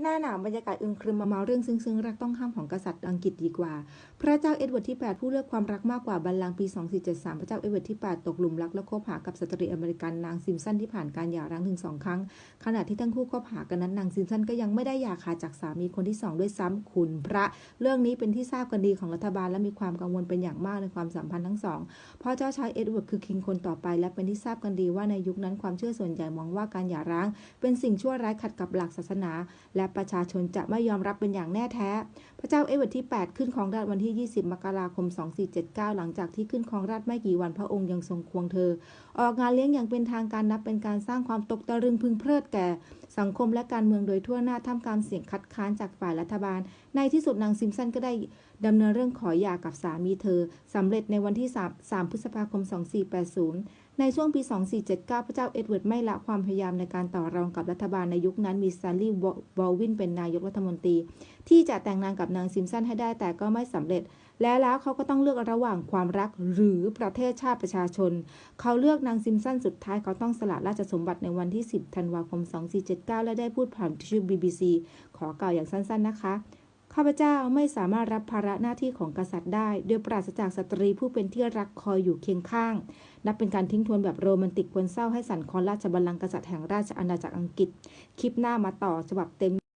หน้าหนาวบรรยากาศอึมครึมมาเมาเรื่องซึ้งๆ รักต้องห้ามของกษัตริย์อังกฤษดีกว่า พระเจ้าเอ็ดเวิร์ดที่ 8 ผู้เลือกความรักมากกว่าบัลลังก์ปี 2473 พระเจ้าเอ็ดเวิร์ดที่ 8 ตกหลุมรักและคบหากับสตรีอเมริกันนางซิมสันที่ผ่านการหย่าร้างถึงสองครั้ง ขณะที่ทั้งคู่คบหากันนั้นนางซิมสันก็ยังไม่ได้หย่าขาดจากสามีคนที่สองด้วยซ้ำคุณพระ เรื่องนี้เป็นที่ทราบกันดีของรัฐบาลและมีความกังวลเป็นอย่างมากในความสัมพันธ์ทั้งสองเพราะเจ้าชายเอ็ดเวิร์ดคือคิงคนต่อไป และเป็นที่ทราบกันดีว่าในยุคนั้นความเชื่อส่วนใหญ่มองว่าการหย่าร้าง เป็นสิ่งชั่วร้ายขัดกับหลักศาสนาและประชาชนจะไม่ยอมรับเป็นอย่างแน่แท้ พระเจ้าเอเวิร์ที่ 8 ขึ้นครองราชวันที่ 20 มกราคม 2479 หลังจากที่ขึ้นครองราชไม่กี่วันพระองค์ยังทรงควงเธอ ออกงานเลี้ยงอย่างเป็นทางการนับเป็นการสร้างความตกตะลึงพึงเพลิดแก่ สังคมและการเมืองโดยทั่วหน้าท่ามกลางเสียงคัดค้านจากฝ่ายรัฐบาล ในที่สุดนางซิมสันก็ได้ดำเนินเรื่องขอหย่ากับสามีเธอสำเร็จในวันที่ 3, 3 พฤษภาคม 2480ในช่วงปี 2479 พระเจ้าเอ็ดเวิร์ดไม่ละความพยายามในการต่อรองกับรัฐบาลในยุคนั้นมีสแตนลีย์บอลวินเป็นนายกรัฐมนตรี ที่จะแต่งงานกับนางซิมสันให้ได้แต่ก็ไม่สำเร็จ และแล้วเขาก็ต้องเลือกระหว่างความรักหรือประเทศชาติประชาชน เขาเลือกนางซิมสันสุดท้ายเขาต้องสละราชสมบัติในวันที่ 10 ธันวาคม 2479 และได้พูดผ่านชื่อ BBC ขอกล่าวอย่างสั้นๆนะคะ ข้าพเจ้าไม่สามารถรับภาระหน้าที่ของกษัตริย์ได้ โดยปราศจากสตรีผู้เป็นที่รักคอยอยู่เคียงข้าง นับเป็นการทิ้งทวนแบบโรแมนติกควรเศร้าให้สันคอนราชบัลลังก์กษัตริย์แห่งราชอาณาจักรอังกฤษ คลิปหน้ามาต่อฉบับเต็ม